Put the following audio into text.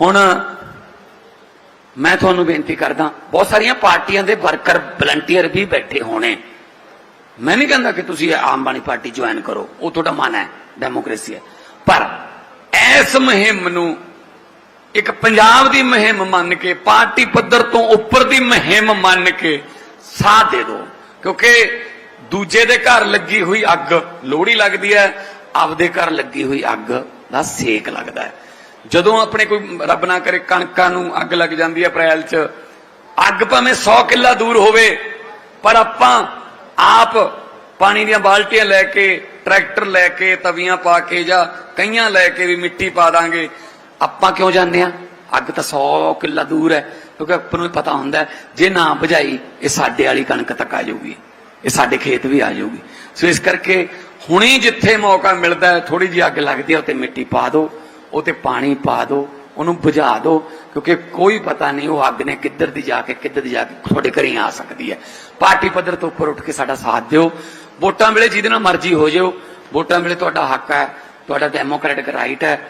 ਹੁਣ ਮੈਂ ਤੁਹਾਨੂੰ ਬੇਨਤੀ ਕਰਦਾ, ਬਹੁਤ ਸਾਰੀਆਂ ਪਾਰਟੀਆਂ ਦੇ ਵਰਕਰ ਵਲੰਟੀਅਰ ਵੀ ਬੈਠੇ ਹੋਣੇ। ਮੈਂ ਨਹੀਂ ਕਹਿੰਦਾ ਕਿ ਤੁਸੀਂ ਆਮ ਬਾਣੀ ਪਾਰਟੀ ਜੁਆਇਨ ਕਰੋ, ਉਹ ਤੁਹਾਡਾ ਮਨ ਹੈ ਡੈਮੋਕ੍ਰੇਸੀ ਹੈ। ਪਰ ਇਸ ਮੁਹਿੰਮ ਨੂੰ ਇੱਕ ਪੰਜਾਬ ਦੀ ਮੁਹਿੰਮ ਮੰਨ ਕੇ, ਪਾਰਟੀ ਪੱਧਰ ਤੋਂ ਉੱਪਰ ਦੀ ਮੁਹਿੰਮ ਮੰਨ ਕੇ ਸਾਥ ਦੇ ਦਿਓ। ਕਿਉਂਕਿ ਦੂਜੇ ਦੇ ਘਰ ਲੱਗੀ ਹੋਈ ਅੱਗ ਲੋਹੜੀ ਲੱਗਦੀ ਹੈ, ਆਪਦੇ ਘਰ ਲੱਗੀ ਹੋਈ ਅੱਗ ਦਾ ਸੇਕ ਲੱਗਦਾ ਹੈ। ਜਦੋਂ ਆਪਣੇ ਕੋਈ ਰੱਬ ਨਾ ਕਰੇ, ਕਣਕਾਂ ਨੂੰ ਅੱਗ ਲੱਗ ਜਾਂਦੀ ਹੈ ਅਪ੍ਰੈਲ 'ਚ। ਅੱਗ ਭਾਵੇਂ 100 ਕਿੱਲਾ ਦੂਰ ਹੋਵੇ, ਪਰ ਆਪਾਂ ਆਪ ਪਾਣੀ ਦੀਆਂ ਬਾਲਟੀਆਂ ਲੈ ਕੇ, ਟਰੈਕਟਰ ਲੈ ਕੇ, ਤਵੀਆਂ ਪਾ ਕੇ ਜਾਂ ਕਈਆਂ ਲੈ ਕੇ ਵੀ ਮਿੱਟੀ ਪਾ ਦਾਂਗੇ। ਆਪਾਂ ਕਿਉਂ ਜਾਂਦੇ ਆ ਅੱਗ ਤਾਂ 100 ਕਿੱਲਾ ਦੂਰ ਹੈ, ਕਿਉਂਕਿ ਆਪਾਂ ਨੂੰ ਪਤਾ ਹੁੰਦਾ ਜੇ ਨਾ ਬੁਝਾਈ, ਇਹ ਸਾਡੇ ਵਾਲੀ ਕਣਕ ਤੱਕ ਆ ਜਾਊਗੀ। ਇਹ ਸਾਡੇ ਖੇਤ ਵੀ ਆ ਜਾਊਗੀ। ਸੋ ਇਸ ਕਰਕੇ ਹੁਣੇ ਜਿੱਥੇ ਮੌਕਾ ਮਿਲਦਾ ਹੈ ਥੋੜੀ ਜਿਹੀ ਅੱਗ ਲੱਗਦੀ ਹੈ ਉੱਤੇ ਮਿੱਟੀ ਪਾ ਦਿਓ। ਉਹ ਤੇ ਪਾਣੀ ਪਾ ਦਿਓ ਉਹਨੂੰ ਬੁਝਾ ਦਿਓ ਕਿਉਂਕਿ ਕੋਈ ਪਤਾ ਨਹੀਂ ਉਹ ਅੱਗ ਨੇ ਕਿੱਧਰ ਦੀ ਜਾ ਕੇ, ਕਿੱਧਰ ਦੀ ਜਾ ਕੇ ਤੁਹਾਡੇ ਘਰੇ ਆ ਸਕਦੀ ਹੈ। ਪਾਰਟੀ ਪੱਧਰ ਤੋਂ ਉੱਪਰ ਉੱਠ ਕੇ ਸਾਡਾ ਸਾਥ ਦਿਓ। ਵੋਟਾਂ ਵੇਲੇ ਜਿਹਦੇ ਨਾਲ ਮਰਜ਼ੀ ਹੋ ਜਿਓ। ਵੋਟਾਂ ਵੇਲੇ ਤੁਹਾਡਾ ਹੱਕ ਹੈ, ਤੁਹਾਡਾ ਡੈਮੋਕ੍ਰੈਟਿਕ ਰਾਈਟ ਹੈ।